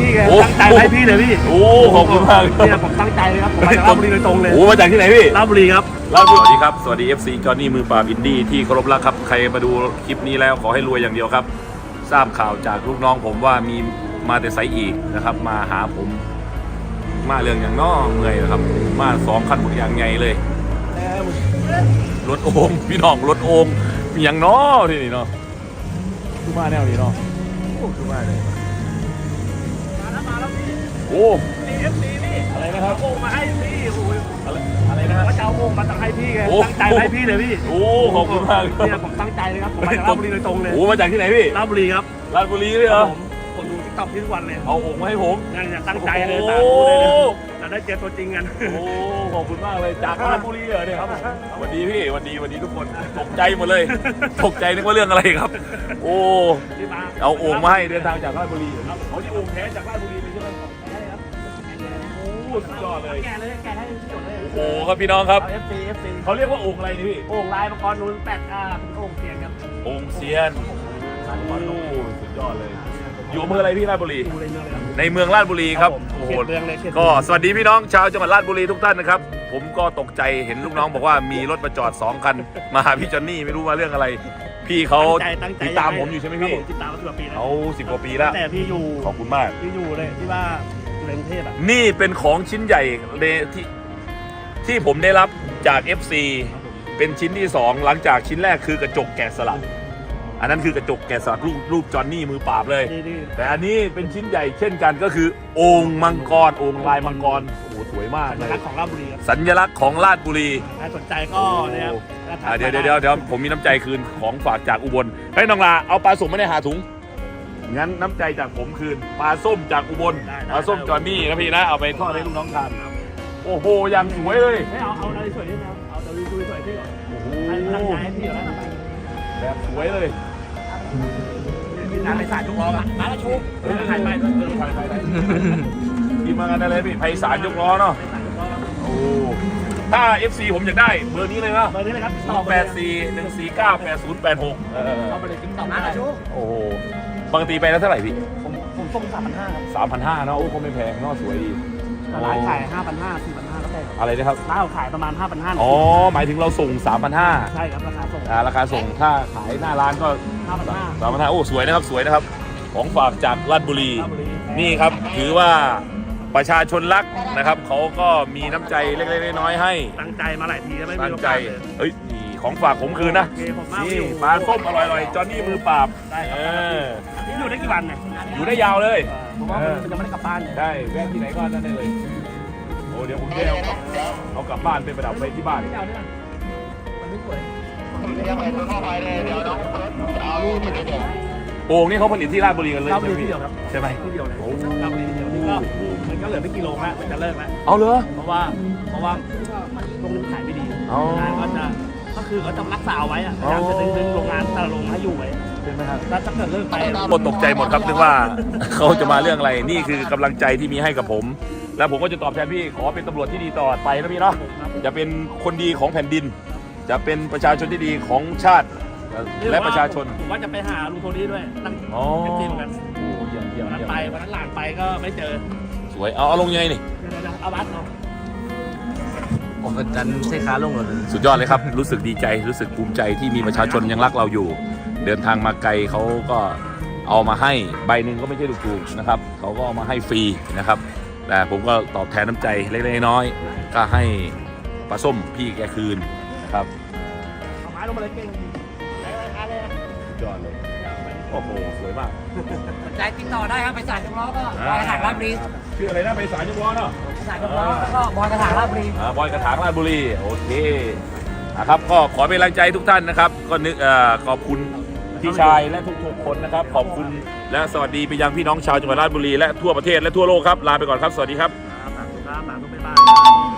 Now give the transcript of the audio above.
พี่ไงโอ้ ตั้งใจมาให้พี่เลยพี่โอ้ขอบคุณมากเนี่ยผมตั้งใจเลยครับผมมาจากราชบุรีโดยตรงเลยโอ้มาจากที่ไหนพี่ ราชบุรีครับลาดบุรีสวัสดีครับ สวัสดี FC จอห์นนี่มือปราบอินดี้ที่เคารพรักครับ ใครมาดูคลิปนี้แล้วขอให้รวยอย่างเดียวครับ ทราบข่าวจากลูกน้องผมว่ามีมาแต่ไซอีกนะครับ มาหาผม มาเรื่องอย่างน้อเมื่อยนะครับ มาสองคันหมดอย่างไงเลยรถโองพี่น้องรถโองมีอย่างน้อที่นี่เนาะคือมาแนวนี้เนาะ โอ้คือมาเลย โอ้เอฟซีพี่อะไรนะครับโอ่งมาให้พี่โอ้ยอะไรอะไรนะผมฮะก็จะเอาโอ่งมาตั้งให้พี่ไงโอ้ ตั้งใจมาให้พี่เลยพี่โอ้ขอบคุณมากเนี่ยผมตั้งใจเลยครับผมมาจากราชบุรีโดยตรงเลยโอ้มาจากที่ไหนพี่ราชบุรีครับลาดบุรีเลยเหรอผมผมดูทิกตอกที่ทุกวันเลยเอาโอ่งมาให้ผมเนี่ยเนี่ยตั้งใจเลยโอ้สาธุเลยนะจะได้เจอตัวจริงกัน โอ้ขอบคุณมากเลยจากราชบุรีเหรอเนี่ยครับสวัสดีพี่สวัสดีสวัสดีทุกคนตกใจหมดเลยตกใจนึกว่าเรื่องอะไรครับ โอ้ที่มาเอาโอ่งมาให้เดินทางจากราชบุรีครับเขาที่โอ่งแท้จากราชบุรีเลยใช่ไหมใช่ครับ โอ้สุดยอดเลย แกะเลยแกะให้พี่หมดเลยโอ้ครับพี่น้องครับ เอฟซีเอฟซีเขาเรียกว่าโอ่งอะไรนี่พี่ โอ่งลายมังกรนูนแปดอ่าเป็นโอ่งเสียงครับโอ่งเซียนโอ้สุดยอดเลย อยู่อำเภออะไรพี่ราชบุรี ดูเลยเนื้อเลยครับ ในเมืองราชบุรีครับโอ้โหเขตเมืองเลยเขตก็สวัสดีพี่น้องชาวจังหวัดราชบุรีทุกท่านนะครับ ผมก็ตกใจเห็นลูกน้องบอกว่ามีรถมาจอด 2 คัน มาหาพี่จอนนี่ไม่รู้มาเรื่องอะไร พี่เขาตั้งใจตั้งใจติดตามผมอยู่ใช่ไหมพี่ครับผติดตามมาสิบกว่าปีแล้วเขาสิบกว่าปีแล้วแต่พี่อยู่ขอบคุณมาก พี่อยู่เลยที่ว่าอยู่ ในกรุงเทพอะนี่เป็นของชิ้นใหญ่เลยที่ที่ผมได้รับจาก FC เป็นชิ้นที่ 2 หลังจากชิ้นแรกคือกระจกแกะสลักอันนั้นคือกระจกแกะสลักรูปรูปจอนนี่มือปราบเลยที่ที่แต่อันนี้เป็นชิ้นใหญ่เช่นกันก็คือโอ่งมังกรโอ่งลายมังกรโอ้โหสวยมากสัเลญยลักษณ์ของราชบุรีครับสัญลักษณ์ของราชบุรี ใครสนใจก็เนี่ยครับอ่าเดี๋ยวเดี๋ยวเดี๋ยวเดี๋ยวผมมีน้ำใจคืนของฝากจากอุบลเฮ้ยน้องลาเอาปลาส้มไม่ได้หาถุง งั้นน้ำใจจากผมคืนปลาส้มจากอุบลปลาส้มจอนนี่นะพี่นะเอาไปทอดให้ลูกน้องทานโอ้โหอย่างสวยเลยไม่เอาเอาอะไรสวยนิดนะเอาแต่ดูสวยที่ก่อนโอ้โหให้ตั้งใจให้พี่ก่อนนะแบบสวยเลยงานไปสายทุกล้ออะมาแล้วชุบเฮ้ยถ่ายไปเออถ่ายถ่ายถ่ายกินมากันได้เลยพี่ไพศาลยกล้อเนาะไปสายทุกล้อครับโอ้ถ้า FC ผมอยากได้เบอร์นี้เลยนะเบอร์นี้เลยครับศูนย์แปดสี่หนึ่งสี่เก้าแปดศูนย์แปดหกเอาไปเลยติ๊กต็อกมาแล้วชุบโอ้โห ปกติไปแล้วเท่าไหร่พี่ผมผมส่งสามพันห้าครับสามพันห้าเนาะโอ้ก็ไม่แพงเนาะสวยดีร้านขายห้าพันห้าสี่พันห้าก็ได้ครับอะไรนะครับร้านเราขายประมาณห้าพันห้าอ๋อหมายถึงเราส่ง3,500ใช่ครับราคาส่งอ่าราคาส่งถ้าขายหน้าร้านก็ห้าพันห้า3,500โอ้สวยนะครับสวยนะครับ ของฝากจากราชบุรีราชบุรี นี่ครับถือว่าประชาชนรักนะครับเขาก็มีน้ำใจเล็กๆน้อยๆให้ ตั้งใจมาหลายทีแล้วไม่มีตั้งโอใจกาสเลยเฮ้ยนี่ของฝากผมคืนนะโอเคผมมากนี่อยู่ปลาส้มอร่อยๆจอนนี่มือปราบได้คเอรับ อนี่อยู่ได้กี่วันเนี่ยอยู่ได้ยาวเลยผมว่ามันยังไม่ได้กลับบ้านเนี่ยได้แวะที่ไหนก็นั่นได้เลยโอ้เดี๋ยวผมจะเอากลับเอากลับบ้านไปประดับไว้ที่บ้านไม่เอาเนี่ยมันไม่สวยโอ่งนี่เขาผลิตที่ราชบุรีกันเลยราชใช่บุไหมรีพี่ที่เดียวครับใช่ไหมที่เดียวเลยโอ้ราชบุรีที่เดียวนี่ก็มันก็เหลือไม่กี่โลแล้วมันจะเลิกแล้วเอาเลยเพราะว่าเพราะว่าโรงนึงขายไม่ดีอ๋องานก็จะก็คือเขาจะรักษาเอาไว้อะพยายามจะดึงดึงโรงงานแต่ละโรงให้อยู่ไว้ใช่ไหมครับแล้วถ้าเกิดเลิกไปหมดตกใจหมดครับนึกว่าเขาจะมาเรื่องอะไรนี่คือกำลังใจที่มีให้กับผม แล้วผมก็จะตอบแทนพี่ขอเป็นตำรวจที่ดีตลอดไปนะพี่เนาะจะเป็นคนดีของแผ่นดิน จะเป็นประชาชนที่ดีของชาติและประชาชนผมว่าจะไปหาลุงโทนี่ด้วยตั้งอ๋อเอฟซีเหมือนกันโอ้เยี่ยมเยี่ยมวันนั้นเยี่ยมไปวันนั้นหลานไปก็ไม่เจอ สวยเอาเอาลงยังไงนี่เดี๋ยวๆเอาบัสเนาะผมก็จันใช้ขาลงเลยสุดยอดเลยครับ รู้สึกดีใจรู้สึกภูมิใจที่มีประชาชนยังรักเราอยู่ เดินทางมาไกลเขาก็เอามาให้ใบหนึ่งก็ไม่ใช่ถูกๆนะครับเขาก็เอามาให้ฟรีนะครับ แต่ผมก็ตอบแทนน้ำใจเล็กๆน้อยๆก็ให้ปลาส้มพี่แกคืนนะครับเอาไม้ลงมาเลยเก่งได้ราคาเลยนะสุดยอดเลยโอ้โหสวยมากสนใจติดต่อได้ครับไปสายยกล้อก็บอยกระถางราชบุรีชื่ออะไรนะไปสายยุบล้อเนาะสายยกล้อแล้วก็บอยกระถางราชบุรีอ่าบอยกระถางราชบุรีโอเคนะครับก็ขอเป็นกำลังใจทุกท่านนะครับ ก็นึกเอ่อขอบคุณ พี่ชายและทุกๆคนนะครับ ขอบคุณและสวัสดีไปยังพี่น้องชาวจังหวัดราชบุรีและทั่วประเทศและทั่วโลกครับลาไปก่อนครับสวัสดีครับฝากทุกท่านฝากทุกบ๊ายบาย